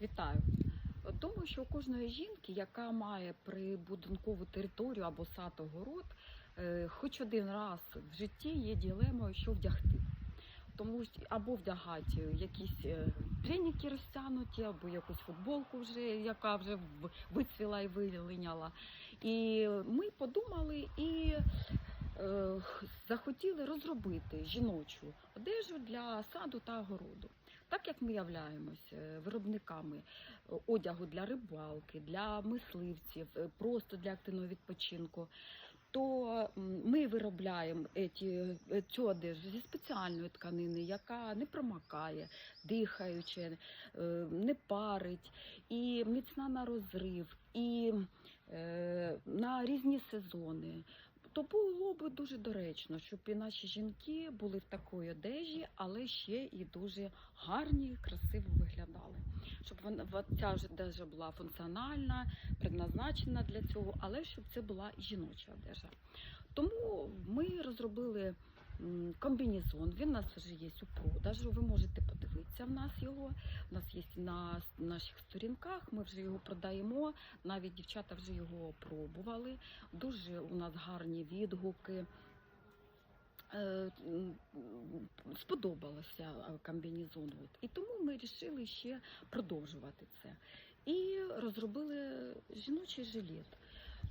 Вітаю. Думаю, що у кожної жінки, яка має прибудинкову територію або сад огород, е, хоч один раз в житті є ділемою, що вдягти. Тому або вдягати якісь е, треніки розтягнуті, або якусь футболку, вже, яка вже вицвіла і вилиняла. І ми подумали і е, захотіли розробити жіночу одежу для саду та огороду. Так як ми являємось е, виробниками е, одягу для рибалки, для мисливців, е, просто для активного відпочинку, то ми виробляємо е, цю одежу зі спеціальної тканини, яка не промакає, дихаюче, е, не парить, і міцна на розрив, і на різні сезони. То було би дуже доречно, щоб і наші жінки були в такої одежі, але ще і дуже гарні, красиво виглядали. Щоб вона ця одежа була функціональна, предназначена для цього, але щоб це була жіноча одежа. Тому ми розробили комбінезон. Він у нас вже є у продажу. Ви можете подивитися в нас його. У нас є на наших сторінках. Ми вже його продаємо. Навіть дівчата вже його пробували. Дуже у нас гарні відгуки. Е, Сподобалося комбінезон. І тому ми вирішили ще продовжувати це. І розробили жіночий жилет.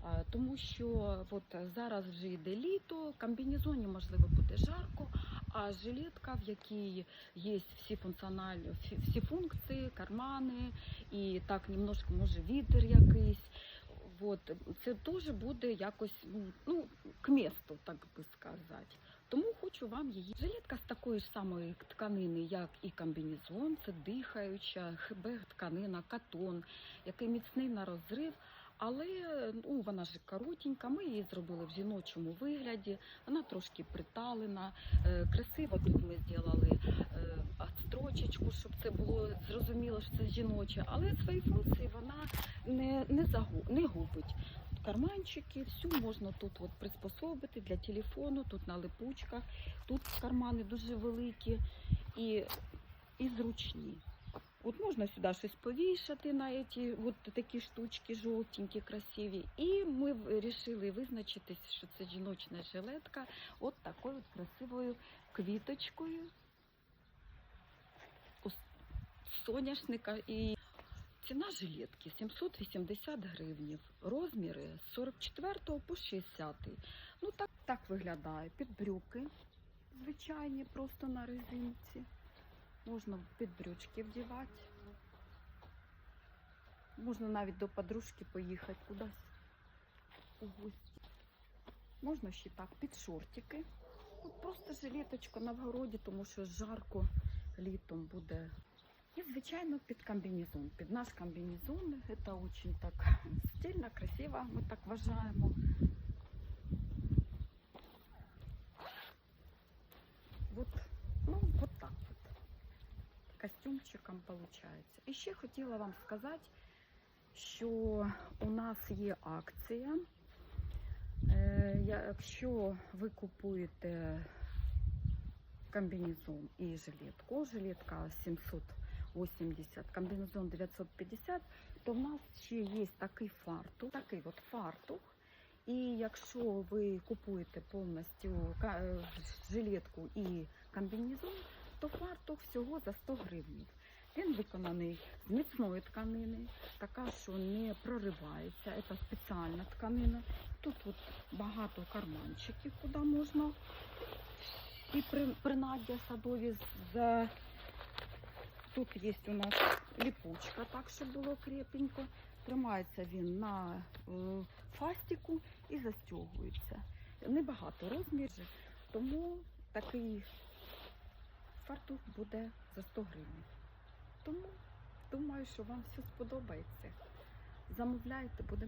А, Тому що от зараз вже йде літо, комбінезоні можливо буде жарко, а жилетка, в якій є всі функціональні всі, всі функції, кармани, і так немножко може вітер якийсь. От, це теж буде якось ну, ну, к месту, так би сказати. Тому хочу вам її. Жилетка з такої ж самої тканини, як і комбінезон, це дихаюча, хб тканина, катон, який міцний на розрив. Але ну, вона ж коротенька, ми її зробили в жіночому вигляді, вона трошки приталена, е, красиво тут ми зробили е, строчечку, щоб це було зрозуміло, що це жіноче, але свої функції вона не, не, загу, не губить. Карманчики, всю можна тут от приспособити для телефону, тут на липучках, тут кармани дуже великі і, і зручні. От можна сюди щось повішати на ці от такі штучки жовтенькі, красиві. І ми вирішили визначитись, що це жіночна жилетка от такою от красивою квіточкою соняшника. І ціна жилетки 780 гривнів. Розміри з 44 по 60. Ну так, так виглядає. Під брюки звичайні, просто на резинці. Можна під брючки вдівати. Можна навіть до подружки поїхати кудись у гості. Можна ще так, під шортики. От просто жилеточка на вгороді, тому що жарко літом буде. І, звичайно, під комбінезон. Під наш комбінезон це дуже так стильно, красиво, ми так вважаємо. Костюмчиком получается. І ще хотіла вам сказати, що у нас є акція. Е, Якщо ви купуєте комбінезон і жилетку, жилетка 780, комбінезон 950, то в нас ще є такий фартух, такий от фартух. І якщо ви купуєте повністю ка- е, жилетку і комбінезон, То фартух всього за 100 гривень. Він виконаний з міцної тканини, така, що не проривається. Це спеціальна тканина. Тут от багато карманчиків, куди можна і при, принаддя садові з тут є у нас ліпучка, так щоб було крепенько. Тримається він на е, фастику і застягується. Небагато розмірів, тому такий фартух буде за 100 гривень. Тому думаю, що вам все сподобається. Замовляйте, будемо.